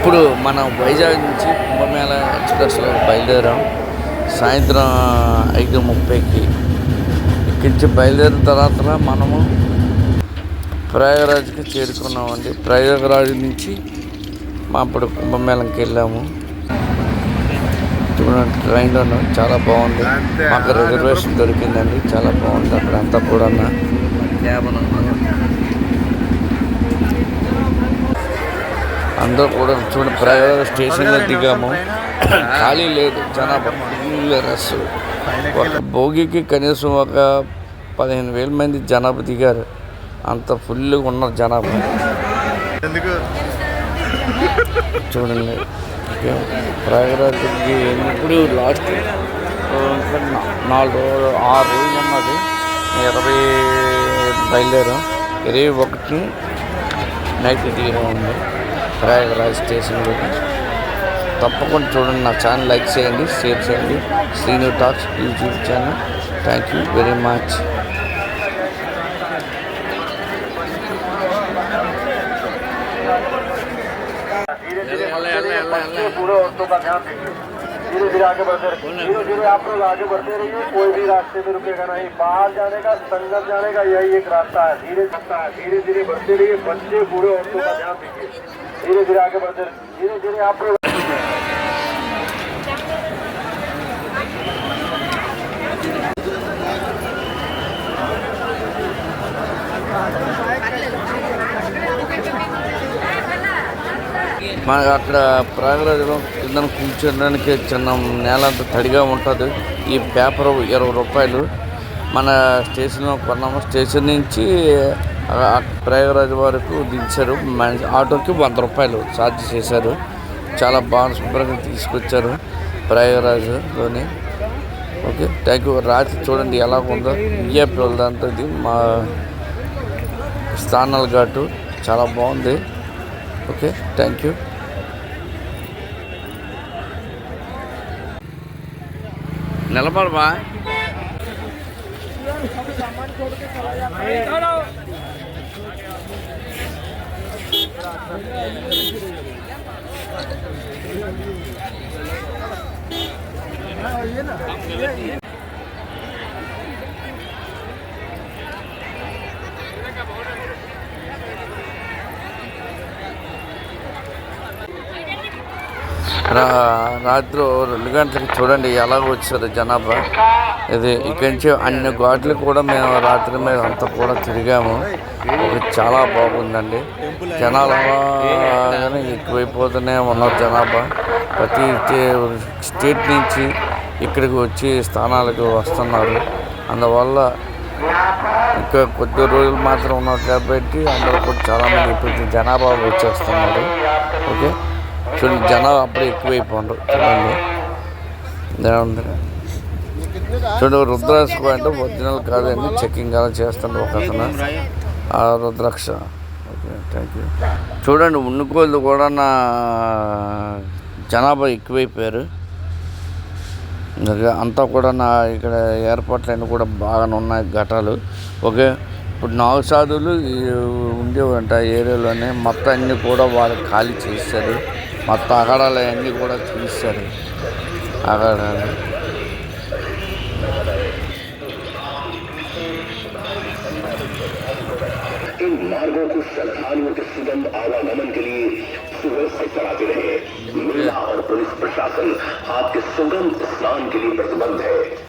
ఇప్పుడు మనం వైజాగ్ నుంచి కుంభమేళ ఎక్స్ప్రెస్లో బయలుదేరాం. సాయంత్రం ఐదు ముప్పైకి ఇక్కడి నుంచి బయలుదేరిన తర్వాత మనము ప్రయాగరాజ్కి చేరుకున్నామండి. ప్రయాగరాజ్ నుంచి మా అప్పుడు కుంభమేళంకి వెళ్ళాము. చూడండి ట్రైన్లో చాలా బాగుంది. మాకు రిజర్వేషన్ దొరికిందండి. చాలా బాగుంది అక్కడ అంతా కూడా క్యాబ్ అందరూ కూడా చూడండి ప్రయాగ స్టేషన్లో దిగాము. ఖాళీ లేదు జనాభా ఫుల్ రష్. ఒక భోగికి కనీసం ఒక పదిహేను వేల మంది జనాభా దిగారు. అంత ఫుల్గా ఉన్నారు జనాభా. ఎందుకు? చూడండి. ప్రయాగరాజ్కి ఇప్పుడు లాస్ట్ నాలుగు రోజులు ఆరు రోజులు ఉన్నది. ఇరవై బయలుదేరాం. ఇరవై ఒకటి నైట్ దిగడం ఉంది ప్రయాగరాజ్ స్టేషన్లో తప్పకుండా చూడండి నా ఛానల్ లైక్ చేయండి షేర్ చేయండి Srinu talks YouTube channel thank you very much धीरे धीरे बच्चे बूढ़े औरतों का ध्यान दीजिए धीरे धीरे आगे बढ़ते रहिए। धीरे धीरे आप लोग आगे बढ़ते रहिए। कोई भी रास्ते में रुकेगा नहीं। बाहर जाने का संगत जाने का यही एक रास्ता है। धीरे रास्ता है। धीरे धीरे बढ़ते रहिए। बच्चे, बूढ़े औरतों का ध्यान दीजिए। धीरे धीरे आगे बढ़ते धीरे धीरे आप लोग మనకు అక్కడ ప్రయాగరాజులో కింద కూర్చోడానికి చిన్న నేల అంతా తడిగా ఉంటుంది. ఈ పేపర్ ఇరవై రూపాయలు. మన స్టేషన్లో కొన్నాము. స్టేషన్ నుంచి ప్రయాగరాజు వరకు దించారు. మనిషి ఆటోకి వంద రూపాయలు ఛార్జ్ చేశారు. చాలా బాగా శుభ్రంగా తీసుకొచ్చారు ప్రయాగరాజులోని. Okay thank you. రాత్రి చూడండి ఎలా ఉందో. విఐపి వాళ్ళదంతా ఇది. మా స్థానాల ఘాటు. చాలా బాగుంది. Okay thank you. నిలబడవా? ఏనా రాత్రి రెండు గంటలకి చూడండి ఎలా వచ్చారు జనాభా. ఇది ఇక్కడి నుంచి అన్ని ఘాట్లు కూడా మేము రాత్రి మీద అంతా కూడా తిరిగాము. ఇది చాలా బాగుందండి. జనాలు కానీ ఎక్కువైపోతూనే ఉన్నారు జనాభా. ప్రతి స్టేట్ నుంచి ఇక్కడికి వచ్చి స్థానాలకు వస్తున్నారు. అందువల్ల ఇంకా కొద్ది రోజులు మాత్రం ఉన్నారు కాబట్టి అందరూ కూడా చాలామంది ఇప్పుడు జనాభా వచ్చేస్తున్నారు. ఓకే? చూడండి జనాభా అప్పుడే ఎక్కువైపోండ్రు. చూడండి. చూడండి రుద్రాక్ష అంటే ఒరిజినల్ కాదండి చెక్కింగ్ అలా చేస్తుండ్రు ఒక అతను ఆ రుద్రాక్ష. ఓకే థ్యాంక్ యూ చూడండి ఉన్నకోళ్ళు కూడా నా జనాభా ఎక్కువైపోయారు. అంతా కూడా నా ఇక్కడ ఏర్పాట్లు అన్నీ కూడా బాగానే ఉన్నాయి ఘటాలు. ఓకే ఇప్పుడు నాలుగు సాధువులు ఉండేవంట ఆ ఏరియాలోనే మొత్తం అన్నీ కూడా వాళ్ళు ఖాళీ చేశారు. మొత్తం అగడాలు అన్నీ కూడా తీశారు అగడాలు इन मार्गों को श्रद्धालुओं के सुगम आवागमन के लिए सुव्यवस्थित कराते रहे महिला और पुलिस प्रशासन आपके सुगम स्नान के लिए प्रतिबद्ध है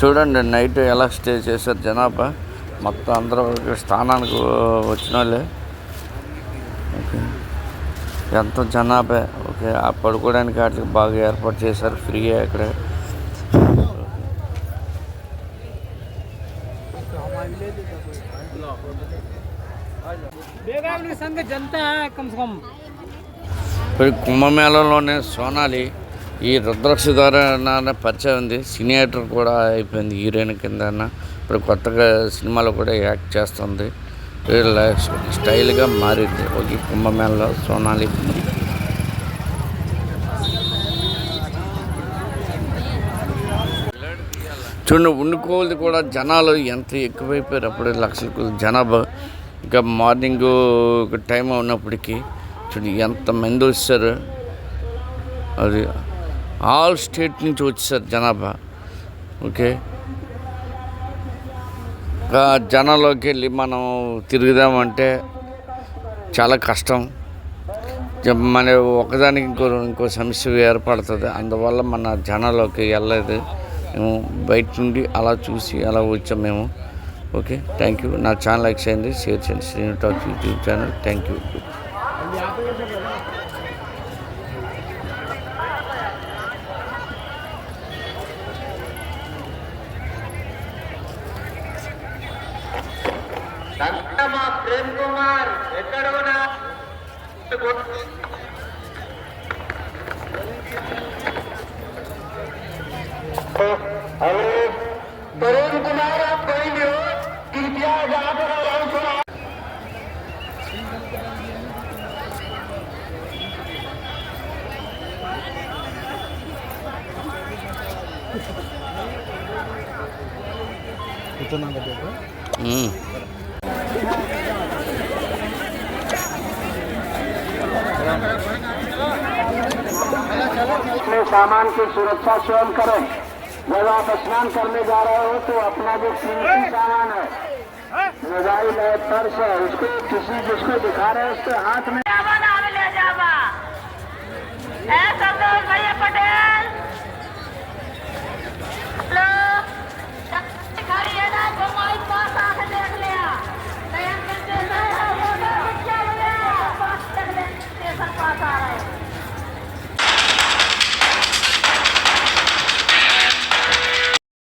చూడండి నైట్ ఎలా స్టే చేశారు జనాభా? మొత్తం అందరూ స్థానానికి వచ్చిన వాళ్ళే. ఓకే. ఎంత జనాభా? ఓకే ఆ పడుకోవడానికి వాటికి బాగా ఏర్పాటు చేశారు ఫ్రీగా ఇక్కడ ఇప్పుడు కుంభమేళలోనే సోనాలి. ఈ రుద్రాక్ష ద్వారా నాన్న పరిచయం ఉంది. సినీ యాక్టర్ కూడా అయిపోయింది హీరోయిన్ కింద ఇప్పుడు కొత్తగా సినిమాలో కూడా యాక్ట్ చేస్తుంది. వీళ్ళ స్టైల్గా మారింది. ఒక కుంభమేళలో సోనాలి చూడండి ఉండుకోవాలి కూడా జనాలు ఎంత ఎక్కువైపోయారు. అప్పుడు లక్షలకు జనాభా. ఇంకా మార్నింగ్ టైం ఉన్నప్పటికీ చూడండి ఎంతమంది వచ్చారు అది ఆల్ స్టేట్ నుంచి వచ్చేసారు జనాభా. ఓకే? ఇంకా వెళ్ళి మనం తిరుగుదామంటే చాలా కష్టం. మన ఒకదానికి ఇంకో ఇంకో సమస్య ఏర్పడుతుంది. అందువల్ల మన జనాల్లోకి వెళ్ళలేదు. మేము బయట నుండి అలా చూసి అలా వచ్చాం మేము. ఓకే? Thank you. నా ఛానల్ లైక్ చేయండి షేర్ చేయండి. Srinu talk YouTube channel. Thank you. మా ప్రేమ్ కుమార్ ఎక్కడ ఉన్నా हेलो प्रेम कुमार आप कहेंगे हो कृपया जहाँ पर अनाउंस हो रहा మ్మ్. अपने सामान की सुरक्षा स्वयं करें। जब आप स्नान करने जा रहे हो तो अपना जो कीमती सामान है मोबाइल है, पर्स है, उसको किसी जिसको दिखा रहे हैं, उसके हाथ में। जावा ए भैया पटेल।